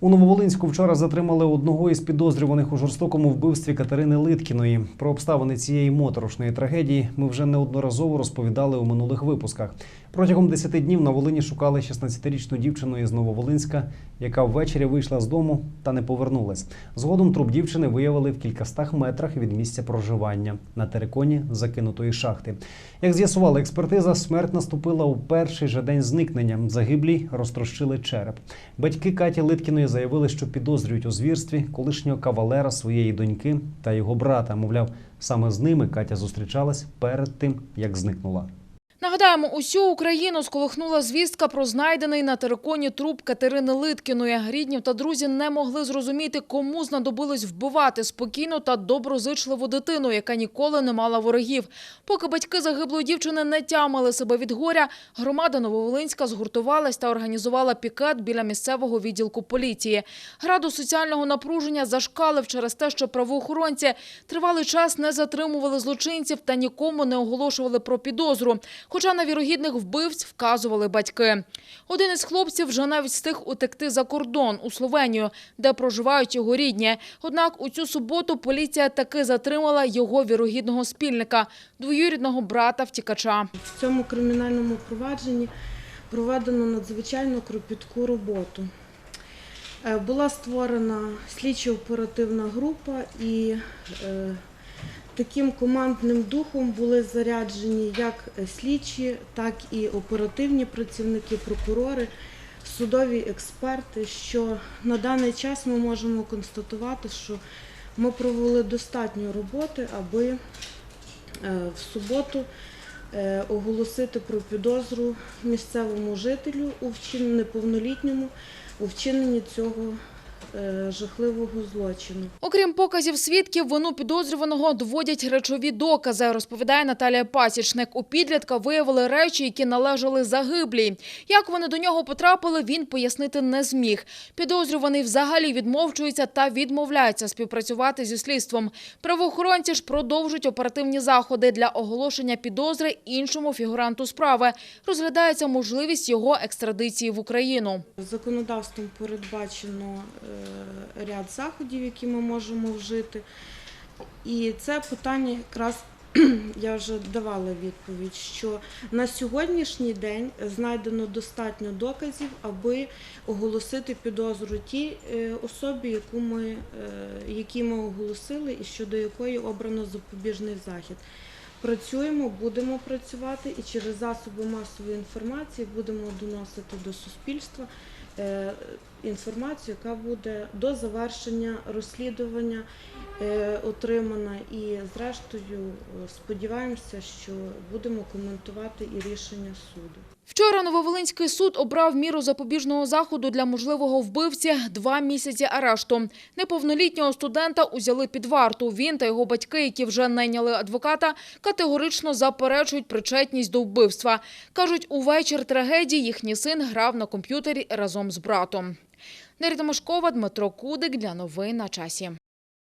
У Нововолинську вчора затримали одного із підозрюваних у жорстокому вбивстві Катерини Литкіної. Про обставини цієї моторошної трагедії ми вже неодноразово розповідали у минулих випусках. Протягом 10 днів на Волині шукали 16-річну дівчину із Нововолинська, яка ввечері вийшла з дому та не повернулась. Згодом труп дівчини виявили в кількастах метрах від місця проживання на териконі закинутої шахти. Як з'ясувала експертиза, смерть наступила у перший же день зникнення. Загиблій розтрощили череп. Батьки Каті Литкіної заявили, що підозрюють у звірстві колишнього кавалера своєї доньки та його брата. Мовляв, саме з ними Катя зустрічалась перед тим, як зникнула. Нагадаємо, усю Україну сколихнула звістка про знайдений на териконі труп Катерини Литкіної. Рідні та друзі не могли зрозуміти, кому знадобилось вбивати спокійну та доброзичливу дитину, яка ніколи не мала ворогів. Поки батьки загиблої дівчини не тямили себе від горя, громада Нововолинська згуртувалась та організувала пікет біля місцевого відділку поліції. Градус соціального напруження зашкалив через те, що правоохоронці тривалий час не затримували злочинців та нікому не оголошували про підозру. Хоча на вірогідних вбивць вказували батьки. Один із хлопців вже навіть встиг утекти за кордон у Словенію, де проживають його рідні. Однак у цю суботу поліція таки затримала його вірогідного спільника, двоюрідного брата втікача. В цьому кримінальному провадженні проведено надзвичайно кропітку роботу. Е, Була створена слідчо-оперативна група і е, таким командним духом були заряджені як слідчі, так і оперативні працівники, прокурори, судові експерти, що на даний час ми можемо констатувати, що ми провели достатньо роботи, аби е, в суботу е, оголосити про підозру місцевому жителю у вчиненні неповнолітньому у вчиненні цього жахливого злочину. Окрім показів свідків, вину підозрюваного доводять речові докази, розповідає Наталія Пасічник. У підлітка виявили речі, які належали загиблій. Як вони до нього потрапили, він пояснити не зміг. Підозрюваний взагалі відмовчується та відмовляється співпрацювати зі слідством. Правоохоронці ж продовжують оперативні заходи для оголошення підозри іншому фігуранту справи. Розглядається можливість його екстрадиції в Україну. Законодавством передбачено е, ряд заходів, які ми можемо вжити. І це питання якраз я вже давала відповідь, що на сьогоднішній день знайдено достатньо доказів, аби оголосити підозру тій е, особі, яку ми, е, які ми оголосили, і щодо якої обрано запобіжний захід. Працюємо, будемо працювати і через засоби масової інформації будемо доносити до суспільства е, інформацію, яка буде до завершення розслідування е, отримана. І зрештою е, сподіваємося, що будемо коментувати і рішення суду. Вчора Нововолинський суд обрав міру запобіжного заходу для можливого вбивці – два місяці арешту. Неповнолітнього студента узяли під варту. Він та його батьки, які вже найняли адвоката, категорично заперечують причетність до вбивства. Кажуть, у вечір трагедії їхній син грав на комп'ютері разом з братом. Неріта Мошкова, Дмитро Кудик для новин на часі.